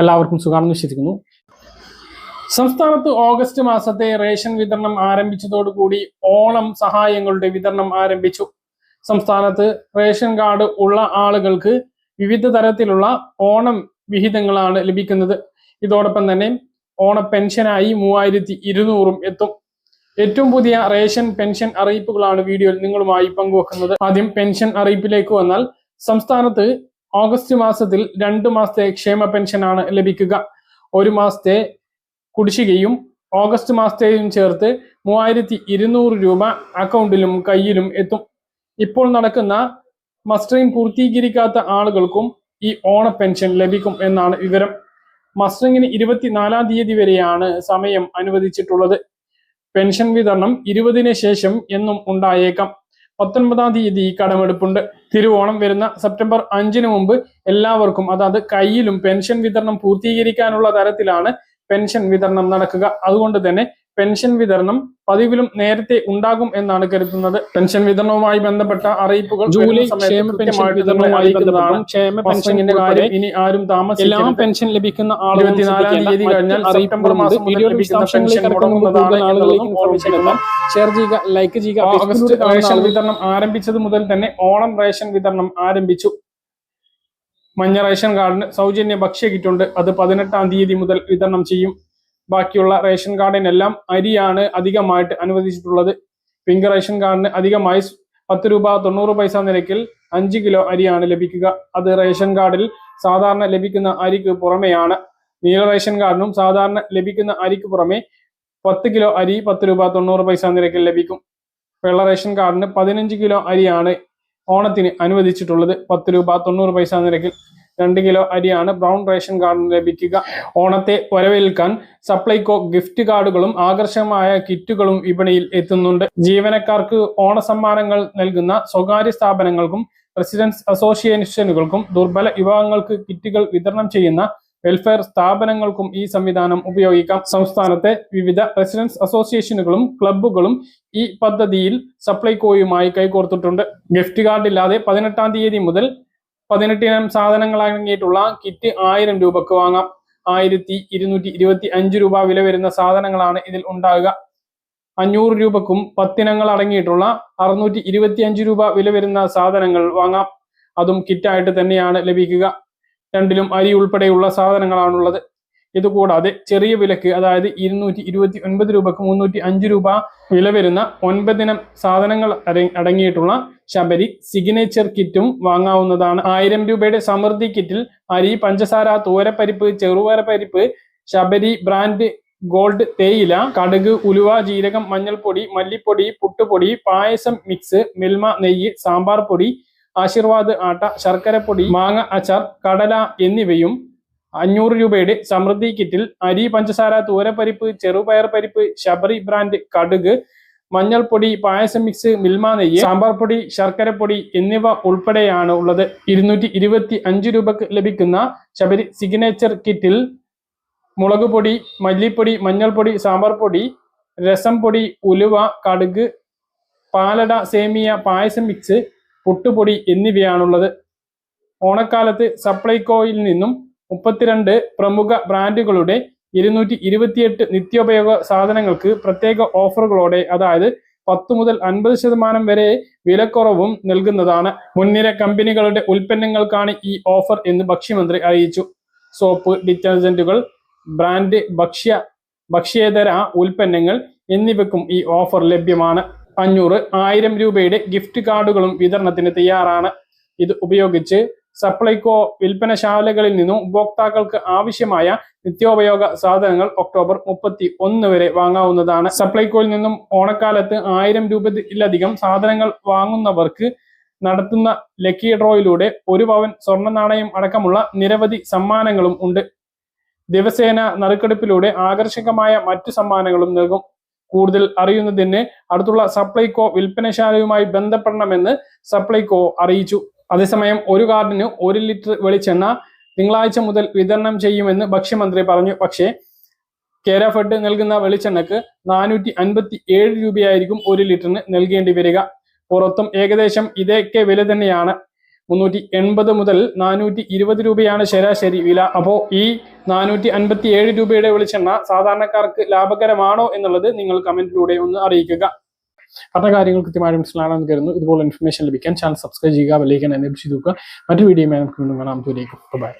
എല്ലാവർക്കും സുഖമാണെന്ന് വിശ്വസിക്കുന്നു. സംസ്ഥാനത്ത് ഓഗസ്റ്റ് മാസത്തെ റേഷൻ വിതരണം ആരംഭിച്ചതോടുകൂടി ഓണം സഹായങ്ങളുടെ വിതരണം ആരംഭിച്ചു. സംസ്ഥാനത്ത് റേഷൻ കാർഡ് ഉള്ള ആളുകൾക്ക് വിവിധ തരത്തിലുള്ള ഓണം വിഹിതങ്ങളാണ് ലഭിക്കുന്നത്. ഇതോടൊപ്പം തന്നെ ഓണ പെൻഷനായി മൂവായിരത്തി ഇരുന്നൂറും എത്തും. ഏറ്റവും പുതിയ റേഷൻ പെൻഷൻ അറിയിപ്പുകളാണ് വീഡിയോയിൽ നിങ്ങളുമായി പങ്കുവെക്കുന്നത്. ആദ്യം പെൻഷൻ അറിയിപ്പിലേക്ക് വന്നാൽ സംസ്ഥാനത്ത് ഓഗസ്റ്റ് മാസത്തിൽ രണ്ട് മാസത്തെ ക്ഷേമ പെൻഷനാണ് ലഭിക്കുക. ഒരു മാസത്തെ കുടിശ്ശികയും ഓഗസ്റ്റ് മാസത്തെയും ചേർത്ത് മൂവായിരത്തി ഇരുന്നൂറ് രൂപ അക്കൗണ്ടിലും കയ്യിലും എത്തും. ഇപ്പോൾ നടക്കുന്ന മസ്റ്ററിംഗ് പൂർത്തീകരിക്കാത്ത ആളുകൾക്കും ഈ ഓണ പെൻഷൻ ലഭിക്കും എന്നാണ് വിവരം. മസ്റ്ററിംഗിന് ഇരുപത്തിനാലാം തീയതി വരെയാണ് സമയം അനുവദിച്ചിട്ടുള്ളത്. പെൻഷൻ വിതരണം ഇരുപതിന് ശേഷം എന്നും ഉണ്ടായേക്കാം. പത്തൊൻപതാം തീയതി ഈ കടമെടുപ്പുണ്ട്. തിരുവോണം വരുന്ന സെപ്റ്റംബർ അഞ്ചിന് മുമ്പ് എല്ലാവർക്കും അതായത് കയ്യിലും പെൻഷൻ വിതരണം പൂർത്തീകരിക്കാനുള്ള തരത്തിലാണ് പെൻഷൻ വിതരണം നടക്കുക. അതുകൊണ്ട് തന്നെ പെൻഷൻ വിതരണം പതിവിലും നേരത്തെ ഉണ്ടാകും എന്നാണ് കരുതുന്നത്. പെൻഷൻ വിതരണവുമായി ബന്ധപ്പെട്ട അറിയിപ്പുകൾ ജൂലൈ ക്ഷേമ പെൻഷൻ വിതരണവുമായി ബന്ധപ്പെട്ടും ക്ഷേമ മസ്റ്ററിംഗിന്റെ കാര്യം ഇനി ആരും എല്ലാ താമസിക്കരുത് പെൻഷൻ ലഭിക്കുന്ന ഇരുപത്തിനാലാം തീയതി കഴിഞ്ഞാൽ സെപ്റ്റംബർ മാസം ഷെയർ ചെയ്യുക ലൈക്ക് ചെയ്യുക. ഓഗസ്റ്റ് റേഷൻ വിതരണം ആരംഭിച്ചത് മുതൽ തന്നെ ഓണം റേഷൻ വിതരണം ആരംഭിച്ചു. മഞ്ഞ റേഷൻ കാർഡിന് സൗജന്യ ഭക്ഷ്യ കിറ്റുണ്ട്. അത് പതിനെട്ടാം തീയതി മുതൽ വിതരണം ചെയ്യും. ബാക്കിയുള്ള റേഷൻ കാർഡിനെല്ലാം അരിയാണ് അധികമായിട്ട് അനുവദിച്ചിട്ടുള്ളത്. പിങ്ക് റേഷൻ കാർഡിന് അധികമായി പത്ത് രൂപ തൊണ്ണൂറ് പൈസ നിരക്കിൽ അഞ്ച് കിലോ അരിയാണ് ലഭിക്കുക. അത് റേഷൻ കാർഡിൽ സാധാരണ ലഭിക്കുന്ന അരിക്ക് പുറമെയാണ്. നീല റേഷൻ കാർഡിനും സാധാരണ ലഭിക്കുന്ന അരിക്ക് പുറമെ പത്ത് കിലോ അരി പത്ത് രൂപ തൊണ്ണൂറ് പൈസ നിരക്കിൽ ലഭിക്കും. വെള്ള റേഷൻ കാർഡിന് പതിനഞ്ച് കിലോ അരിയാണ് ഓണത്തിന് അനുവദിച്ചിട്ടുള്ളത്. പത്ത് രൂപ തൊണ്ണൂറ് പൈസ നിരക്കിൽ. രണ്ട് കിലോ അരിയാണ്. ബ്രൗൺ റേഷൻ കാർഡിന് ലഭിക്കുക. ഓണത്തെ വരവേൽക്കാൻ സപ്ലൈകോ ഗിഫ്റ്റ് കാർഡുകളും ആകർഷകമായ കിറ്റുകളും വിപണിയിൽ എത്തുന്നുണ്ട്. ജീവനക്കാർക്ക് ഓണസമ്മാനങ്ങൾ നൽകുന്ന സ്വകാര്യ സ്ഥാപനങ്ങൾക്കും റെസിഡൻസ് അസോസിയേഷനുകൾക്കും ദുർബല വിഭാഗങ്ങൾക്ക് കിറ്റുകൾ വിതരണം ചെയ്യുന്ന വെൽഫെയർ സ്ഥാപനങ്ങൾക്കും ഈ സംവിധാനം ഉപയോഗിക്കാം. സംസ്ഥാനത്തെ വിവിധ റെസിഡൻസ് അസോസിയേഷനുകളും ക്ലബ്ബുകളും ഈ പദ്ധതിയിൽ സപ്ലൈകോയുമായി കൈകോർത്തിട്ടുണ്ട്. ഗിഫ്റ്റ് കാർഡ് ഇല്ലാതെ പതിനെട്ടാം തീയതി മുതൽ പതിനെട്ടിനം സാധനങ്ങൾ അടങ്ങിയിട്ടുള്ള കിറ്റ് ആയിരം രൂപക്ക് വാങ്ങാം. ആയിരത്തി ഇരുന്നൂറ്റി ഇരുപത്തി അഞ്ച് രൂപ വില വരുന്ന സാധനങ്ങളാണ് ഇതിൽ ഉണ്ടാകുക അഞ്ഞൂറ് രൂപക്കും പത്തിനങ്ങൾ അടങ്ങിയിട്ടുള്ള അറുന്നൂറ്റി ഇരുപത്തി അഞ്ച് രൂപ വില വരുന്ന സാധനങ്ങൾ വാങ്ങാം. അതും കിറ്റായിട്ട് തന്നെയാണ് ലഭിക്കുക. രണ്ടിലും അരി ഉൾപ്പെടെയുള്ള സാധനങ്ങളാണുള്ളത്. ഇതുകൂടാതെ ചെറിയ വിലക്ക് അതായത് ഇരുന്നൂറ്റി ഇരുപത്തി ഒൻപത് രൂപക്ക് മുന്നൂറ്റി അഞ്ച് രൂപ വില വരുന്ന ഒൻപതിനം സാധനങ്ങൾ അടങ്ങിയിട്ടുള്ള ശബരി സിഗ്നേച്ചർ കിറ്റും വാങ്ങാവുന്നതാണ്. ആയിരം രൂപയുടെ സമൃദ്ധി കിറ്റിൽ അരി പഞ്ചസാര തോരപ്പരിപ്പ് പരിപ്പ് ശബരി ബ്രാൻഡ് ഗോൾഡ് തേയില കടുക് ഉലുവ ജീരകം മഞ്ഞൾപ്പൊടി മല്ലിപ്പൊടി പുട്ടുപൊടി പായസം മിക്സ് മിൽമ നെയ്യ് സാമ്പാർ പൊടി ആശീർവാദ് ആട്ട ശർക്കരപ്പൊടി മാങ്ങ അച്ചാർ കടല എന്നിവയും അഞ്ഞൂറ് രൂപയുടെ സമൃദ്ധി കിറ്റിൽ അരി പഞ്ചസാര തൂരപ്പരിപ്പ് ചെറുപയർ പരിപ്പ് ശബരി ബ്രാൻഡ് കടുക് മഞ്ഞൾപ്പൊടി പായസം മിക്സ് മിൽമ നെയ്യ് സാമ്പാർ പൊടി ശർക്കരപ്പൊടി എന്നിവ ഉൾപ്പെടെയാണ് ഉള്ളത്. ഇരുന്നൂറ്റി ഇരുപത്തി അഞ്ച് രൂപക്ക് ലഭിക്കുന്ന ശബരി സിഗ്നേച്ചർ കിറ്റിൽ മുളക് പൊടി മല്ലിപ്പൊടി മഞ്ഞൾപ്പൊടി സാമ്പാർ പൊടി രസം പൊടി ഉലുവ കടുക് പാലട സേമിയ പായസം മിക്സ് പുട്ടുപൊടി എന്നിവയാണുള്ളത്. ഓണക്കാലത്ത് സപ്ലൈകോയിൽ നിന്നും മുപ്പത്തിരണ്ട് പ്രമുഖ ബ്രാൻഡുകളുടെ ഇരുന്നൂറ്റി ഇരുപത്തിയെട്ട് നിത്യോപയോഗ സാധനങ്ങൾക്ക് പ്രത്യേക ഓഫറുകളോടെ അതായത് പത്ത് മുതൽ അൻപത് ശതമാനം വരെ വിലക്കുറവും നൽകുന്നതാണ്. മുൻനിര കമ്പനികളുടെ ഉൽപ്പന്നങ്ങൾക്കാണ് ഈ ഓഫർ എന്ന് ഭക്ഷ്യമന്ത്രി അറിയിച്ചു. സോപ്പ് ഡിറ്റർജന്റുകൾ ബ്രാൻഡ് ഭക്ഷ്യ ഭക്ഷ്യേതര ഉൽപ്പന്നങ്ങൾ എന്നിവയ്ക്കും ഈ ഓഫർ ലഭ്യമാണ്. അഞ്ഞൂറ് ആയിരം രൂപയുടെ ഗിഫ്റ്റ് കാർഡുകളും വിതരണത്തിന് തയ്യാറാണ്. ഇത് ഉപയോഗിച്ച് സപ്ലൈകോ വിൽപ്പന ശാലകളിൽ നിന്നും ഉപഭോക്താക്കൾക്ക് ആവശ്യമായ നിത്യോപയോഗ സാധനങ്ങൾ ഒക്ടോബർ മുപ്പത്തി ഒന്ന് വരെ വാങ്ങാവുന്നതാണ്. സപ്ലൈകോയിൽ നിന്നും ഓണക്കാലത്ത് ആയിരം രൂപയിലധികം സാധനങ്ങൾ വാങ്ങുന്നവർക്ക് നടത്തുന്ന ലക്കി ഡ്രോയിലൂടെ ഒരു പവൻ സ്വർണ നാണയം അടക്കമുള്ള നിരവധി സമ്മാനങ്ങളും ഉണ്ട്. ദിവസേന നറുക്കെടുപ്പിലൂടെ ആകർഷകമായ മറ്റു സമ്മാനങ്ങളും നൽകും. കൂടുതൽ അറിയുന്നതിന് അടുത്തുള്ള സപ്ലൈകോ വിൽപ്പനശാലയുമായി ബന്ധപ്പെടണമെന്ന് സപ്ലൈകോ അറിയിച്ചു. അതേസമയം ഒരു കാർഡിന് ഒരു ലിറ്റർ വെളിച്ചെണ്ണ തിങ്കളാഴ്ച മുതൽ വിതരണം ചെയ്യുമെന്ന് ഭക്ഷ്യമന്ത്രി പറഞ്ഞു. പക്ഷേ കേര ഫെഡ് നൽകുന്ന വെളിച്ചെണ്ണക്ക് നാനൂറ്റി അൻപത്തി ഏഴ് രൂപയായിരിക്കും ഒരു ലിറ്ററിന് നൽകേണ്ടി വരിക. പുറത്തും ഏകദേശം ഇതൊക്കെ വില തന്നെയാണ്. മുന്നൂറ്റി എൺപത് മുതൽ നാനൂറ്റി ഇരുപത് രൂപയാണ് ശരാശരി വില. അപ്പോൾ ഈ നാനൂറ്റി അൻപത്തി ഏഴ് രൂപയുടെ വെളിച്ചെണ്ണ സാധാരണക്കാർക്ക് ലാഭകരമാണോ എന്നുള്ളത് നിങ്ങൾ കമന്റിലൂടെ ഒന്ന് അറിയിക്കുക. പറഞ്ഞ കാര്യങ്ങൾ കൃത്യമായിട്ട് മനസ്സിലാണെന്ന് കരുതുന്നു. ഇതുപോലെ ഇൻഫർമേഷൻ ലഭിക്കാൻ ചാനൽ സബ്സ്ക്രൈബ് ചെയ്യുക വലിയ എനേബിൾ ചെയ്ത് നോക്കുക മറ്റു വീഡിയോ നമുക്ക് വീണ്ടും കാണാം. ദൂരേക്കും ബൈ